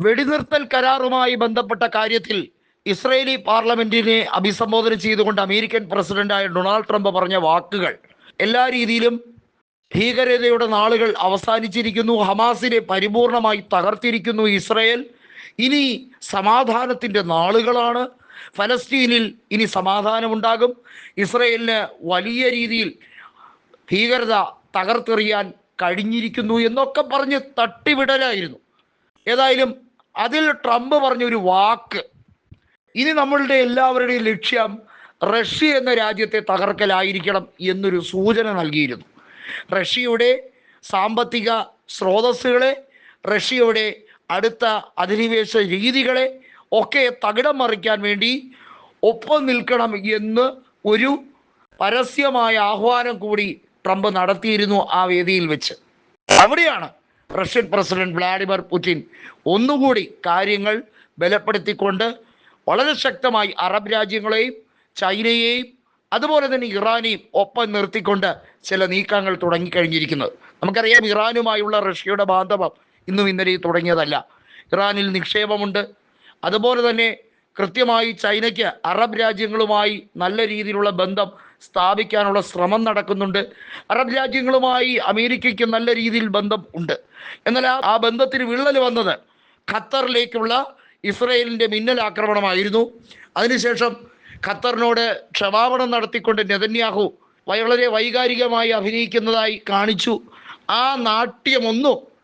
വെടിനിർത്തൽ കരാറുമായി ബന്ധപ്പെട്ട കാര്യത്തിൽ ഇസ്രയേലി പാർലമെന്റിനെ അഭിസംബോധന ചെയ്തുകൊണ്ട് അമേരിക്കൻ പ്രസിഡന്റായ ഡൊണാൾഡ് ട്രംപ് പറഞ്ഞ വാക്കുകൾ എല്ലാ രീതിയിലും ഭീകരതയുടെ നാളുകൾ അവസാനിച്ചിരിക്കുന്നു ഹമാസിനെ പരിപൂർണമായി തകർത്തിരിക്കുന്നു ഇസ്രയേൽ. ഇനി സമാധാനത്തിന്റെ നാളുകളാണ്. ഫലസ്തീനിൽ ഇനി സമാധാനമുണ്ടാകും. ഇസ്രയേലിന് വലിയ രീതിയിൽ ഭീകരത തകർത്തെറിയാൻ കഴിഞ്ഞിരിക്കുന്നു എന്നൊക്കെ പറഞ്ഞ് തട്ടിവിടലായിരുന്നു. ഏതായാലും അതിൽ ട്രംപ് പറഞ്ഞൊരു വാക്ക്. ഇനി നമ്മളുടെ എല്ലാവരുടെയും ലക്ഷ്യം റഷ്യ എന്ന രാജ്യത്തെ തകർക്കലായിരിക്കണം എന്നൊരു സൂചന നൽകിയിരുന്നു. റഷ്യയുടെ സാമ്പത്തിക സ്രോതസ്സുകളെ റഷ്യയുടെ അടുത്ത അധിനിവേശ രീതികളെ ഒക്കെ തകിടം മറിക്കാൻ വേണ്ടി ഒപ്പം നിൽക്കണം എന്ന് ഒരു പരസ്യമായ ആഹ്വാനം കൂടി ട്രംപ് നടത്തിയിരുന്നു ആ വേദിയിൽ വെച്ച്. അവിടെയാണ് റഷ്യൻ പ്രസിഡന്റ് വ്ളാഡിമിർ പുടിൻ ഒന്നുകൂടി കാര്യങ്ങൾ ബലപ്പെടുത്തിക്കൊണ്ട് വളരെ ശക്തമായി അറബ് രാജ്യങ്ങളെയും ചൈനയെയും അതുപോലെ തന്നെ ഇറാനെയും ഒപ്പം നിർത്തിക്കൊണ്ട് ചില നീക്കങ്ങൾ തുടങ്ങിക്കഴിഞ്ഞിരിക്കുന്നത് നമുക്കറിയാം ഇറാനുമായുള്ള റഷ്യയുടെ ബാന്ധവം ഇന്നും ഇന്നലെയും തുടങ്ങിയതല്ല. ഇറാനിൽ നിക്ഷേപമുണ്ട്. അതുപോലെ തന്നെ കൃത്യമായി ചൈനയ്ക്ക് അറബ് രാജ്യങ്ങളുമായി നല്ല രീതിയിലുള്ള ബന്ധം സ്ഥാപിക്കാനുള്ള ശ്രമം നടക്കുന്നുണ്ട്. അറബ് രാജ്യങ്ങളുമായി അമേരിക്കയ്ക്ക് നല്ല രീതിയിൽ ബന്ധം ഉണ്ട്. എന്നാൽ ആ- ബന്ധത്തിന് വിള്ളൽ വന്നത് ഖത്തറിലേക്കുള്ള ഇസ്രയേലിന്റെ മിന്നൽ ആക്രമണമായിരുന്നു. അതിനുശേഷം ഖത്തറിനോട് ക്ഷമാപണം നടത്തിക്കൊണ്ട് നെതന്യാഹു വളരെ വൈകാരികമായി അഭിനയിക്കുന്നതായി കാണിച്ചു. ആ നാട്യമൊന്നും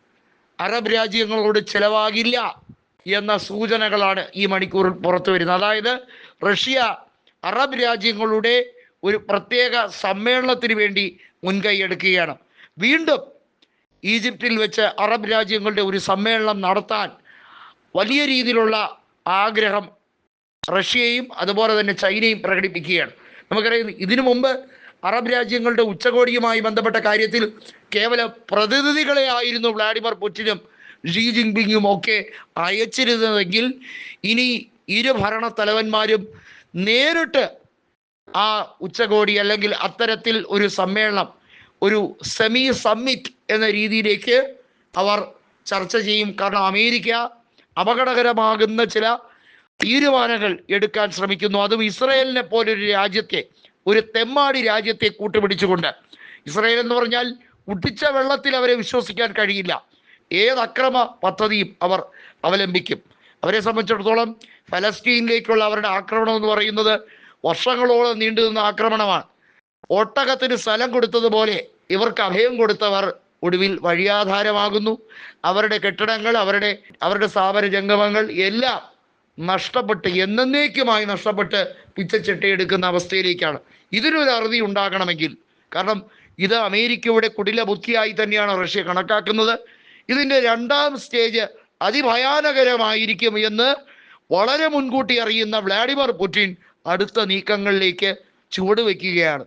അറബ് രാജ്യങ്ങളോട് ചെലവാകില്ല എന്ന സൂചനകളാണ് ഈ മണിക്കൂറിൽ പുറത്തു വരുന്നത് അതായത് റഷ്യ അറബ് രാജ്യങ്ങളുടെ ഒരു പ്രത്യേക സമ്മേളനത്തിന് വേണ്ടി മുൻകൈ എടുക്കുകയാണ്. വീണ്ടും ഈജിപ്തിൽ വെച്ച് അറബ് രാജ്യങ്ങളുടെ ഒരു സമ്മേളനം നടത്താൻ വലിയ രീതിയിലുള്ള ആഗ്രഹം റഷ്യയും അതുപോലെ തന്നെ ചൈനയും പ്രകടിപ്പിക്കുകയാണ്. നമുക്കറിയാം ഇതിനു മുമ്പ് അറബ് രാജ്യങ്ങളുടെ ഉച്ചകോടിയുമായി ബന്ധപ്പെട്ട കാര്യത്തിൽ കേവലം പ്രതിനിധികളെ ആയിരുന്നു വ്ളാഡിമിർ പുടിനും ഷീ ജിൻപിങ്ങും ഒക്കെ അയച്ചിരുന്നതെങ്കിൽ ഇനി ഇരു ഭരണ തലവന്മാരും നേരിട്ട് ആ ഉച്ചകോടി അല്ലെങ്കിൽ അത്തരത്തിൽ ഒരു സമ്മേളനം ഒരു സെമി സമ്മിറ്റ് എന്ന രീതിയിലേക്ക് അവർ ചർച്ച ചെയ്യും. കാരണം അമേരിക്ക അപകടകരമാകുന്ന ചില തീരുമാനങ്ങൾ എടുക്കാൻ ശ്രമിക്കുന്നു. അതും ഇസ്രയേലിനെ പോലൊരു രാജ്യത്തെ ഒരു തെമ്മാടി രാജ്യത്തെ കൂട്ടുപിടിച്ചുകൊണ്ട്. ഇസ്രയേൽ എന്ന് പറഞ്ഞാൽ ഉടിച്ച വെള്ളത്തിൽ അവരെ വിശ്വസിക്കാൻ കഴിയില്ല. ഏത് അക്രമ പദ്ധതിയും അവർ അവലംബിക്കും. അവരെ സംബന്ധിച്ചിടത്തോളം ഫലസ്തീനിലേക്കുള്ള അവരുടെ ആക്രമണം എന്ന് പറയുന്നത് വർഷങ്ങളോളം നീണ്ടു നിന്ന ആക്രമണമാണ്. ഒട്ടകത്തിന് സ്ഥലം കൊടുത്തതുപോലെ ഇവർക്ക് അഭയം കൊടുത്തവർ ഒടുവിൽ വഴിയാധാരമാകുന്നു. അവരുടെ കെട്ടിടങ്ങൾ അവരുടെ അവരുടെ സ്ഥാപന ജംഗമങ്ങൾ എല്ലാം നഷ്ടപ്പെട്ട് എന്നേക്കുമായി നഷ്ടപ്പെട്ട് പിച്ചച്ചെട്ടിയെടുക്കുന്ന അവസ്ഥയിലേക്കാണ്. ഇതിനൊരു അറുതി ഉണ്ടാകണമെങ്കിൽ കാരണം ഇത് അമേരിക്കയുടെ കുടില ബുദ്ധിയായി തന്നെയാണ് റഷ്യ കണക്കാക്കുന്നത്. ഇതിന്റെ രണ്ടാം സ്റ്റേജ് അതിഭയാനകരമായിരിക്കും എന്ന് വളരെ മുൻകൂട്ടി അറിയുന്ന വ്ളാഡിമിർ പുടിൻ അടുത്ത നീക്കങ്ങളിലേക്ക് ചുവടുവെക്കുകയാണ്